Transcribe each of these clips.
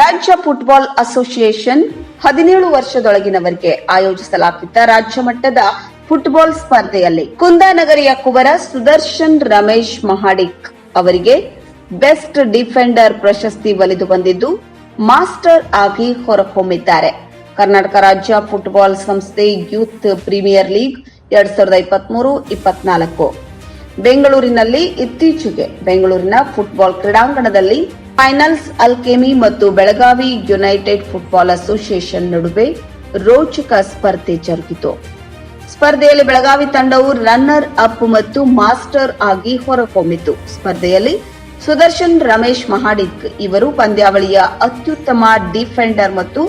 ರಾಜ್ಯ football association ಹದಿನೇಳು ವರ್ಷದೊಳಗಿನವರಿಗೆ ಆಯೋಜಿಸಲಾಗಿದ್ದ ರಾಜ್ಯ ಮಟ್ಟದ ಫುಟ್ಬಾಲ್ ಸ್ಪರ್ಧೆಯಲ್ಲಿ ಕುಂದಾನಗರಿಯ ಕುವರ ಸುದರ್ಶನ್ ರಮೇಶ್ ಮಹಾಡಿಕ್ ಅವರಿಗೆ ಬೆಸ್ಟ್ ಡಿಫೆಂಡರ್ ಪ್ರಶಸ್ತಿ ಒಲಿದು ಬಂದಿದ್ದು ಮಾಸ್ಟರ್ ಆಗಿ ಹೊರಹೊಮ್ಮಿದ್ದಾರೆ. ಕರ್ನಾಟಕ ರಾಜ್ಯ ಫುಟ್ಬಾಲ್ ಸಂಸ್ಥೆ ಯೂತ್ ಪ್ರೀಮಿಯರ್ ಲೀಗ್ ಎರಡ್ ಸಾವಿರದ ಇಪ್ಪತ್ಮೂರು, ಇಪ್ಪತ್ನಾಲ್ಕು. ಬೆಂಗಳೂರಿನಲ್ಲಿ ಇತ್ತೀಚೆಗೆ ಬೆಂಗಳೂರಿನ ಫುಟ್ಬಾಲ್ ಕ್ರೀಡಾಂಗಣದಲ್ಲಿ ಫೈನಲ್ಸ್ ಅಲ್ಕೆಮಿ ಮತ್ತು ಬೆಳಗಾವಿ ಯುನೈಟೆಡ್ ಫುಟ್ಬಾಲ್ ಅಸೋಸಿಯೇಷನ್ ನಡುವೆ ರೋಚಕ ಸ್ಪರ್ಧೆ ಜರುಗಿತು. ಸ್ಪರ್ಧೆಯಲ್ಲಿ ಬೆಳಗಾವಿ ತಂಡವು ರನ್ನರ್ ಅಪ್ ಮತ್ತು ಮಾಸ್ಟರ್ ಆಗಿ ಹೊರಹೊಮ್ಮಿತು. ಸ್ಪರ್ಧೆಯಲ್ಲಿ ಸುದರ್ಶನ್ ರಮೇಶ್ ಮಹಾಡಿಕ್ ಇವರು ಪಂದ್ಯಾವಳಿಯ ಅತ್ಯುತ್ತಮ ಡಿಫೆಂಡರ್ ಮತ್ತು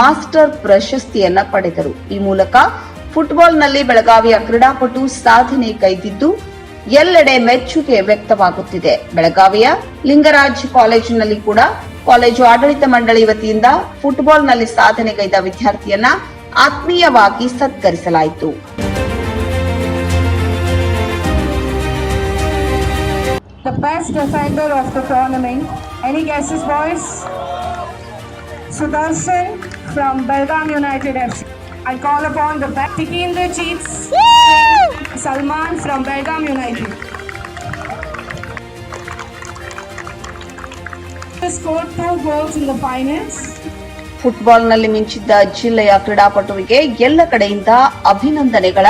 ಮಾಸ್ಟರ್ ಪ್ರಶಸ್ತಿಯನ್ನ ಪಡೆದರು. ಈ ಮೂಲಕ ಫುಟ್ಬಾಲ್ನಲ್ಲಿ ಬೆಳಗಾವಿಯ ಕ್ರೀಡಾಪಟು ಸಾಧನೆ ಕೈದಿದ್ದು ಎಲ್ಲೆಡೆ ಮೆಚ್ಚುಗೆ ವ್ಯಕ್ತವಾಗುತ್ತಿದೆ ಬೆಳಗಾವಿಯ ಲಿಂಗರಾಜ್ ಕಾಲೇಜಿನಲ್ಲಿ ಕೂಡ ಕಾಲೇಜು ಆಡಳಿತ ಮಂಡಳಿ ವತಿಯಿಂದ ಫುಟ್ಬಾಲ್ನಲ್ಲಿ ಸಾಧನೆಗೈದ ವಿದ್ಯಾರ್ಥಿಯನ್ನ ಆತ್ಮೀಯವಾಗಿ ಸತ್ಕರಿಸಲಾಯಿತು The best defender of the tournament. Any guesses, boys? Sudarshan from Belgaum United FC. I call upon the back. Tikindra Cheats. Salman from Belgaum United. He scored two goals in the finals. ಫುಟ್ಬಾಲ್ನಲ್ಲಿ ಮಿಂಚಿದ್ದ ಜಿಲ್ಲೆಯ ಕ್ರೀಡಾಪಟುವಿಗೆ ಎಲ್ಲ ಕಡೆಯಿಂದ ಅಭಿನಂದನೆಗಳ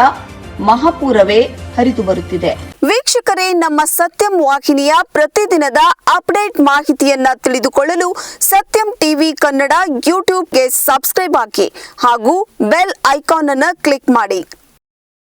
ಮಹಾಪೂರವೇ ಹರಿದು ಬರುತ್ತಿದೆ ವೀಕ್ಷಕರೇ ನಮ್ಮ ಸತ್ಯಂ ವಾಹಿನಿಯ ಪ್ರತಿದಿನದ ಅಪ್ಡೇಟ್ ಮಾಹಿತಿಯನ್ನ ತಿಳಿದುಕೊಳ್ಳಲು ಸತ್ಯಂ ಟಿವಿ ಕನ್ನಡ ಯೂಟ್ಯೂಬ್ಗೆ ಸಬ್ಸ್ಕ್ರೈಬ್ ಹಾಕಿ ಹಾಗೂ ಬೆಲ್ ಐಕಾನ್ ಅನ್ನು ಕ್ಲಿಕ್ ಮಾಡಿ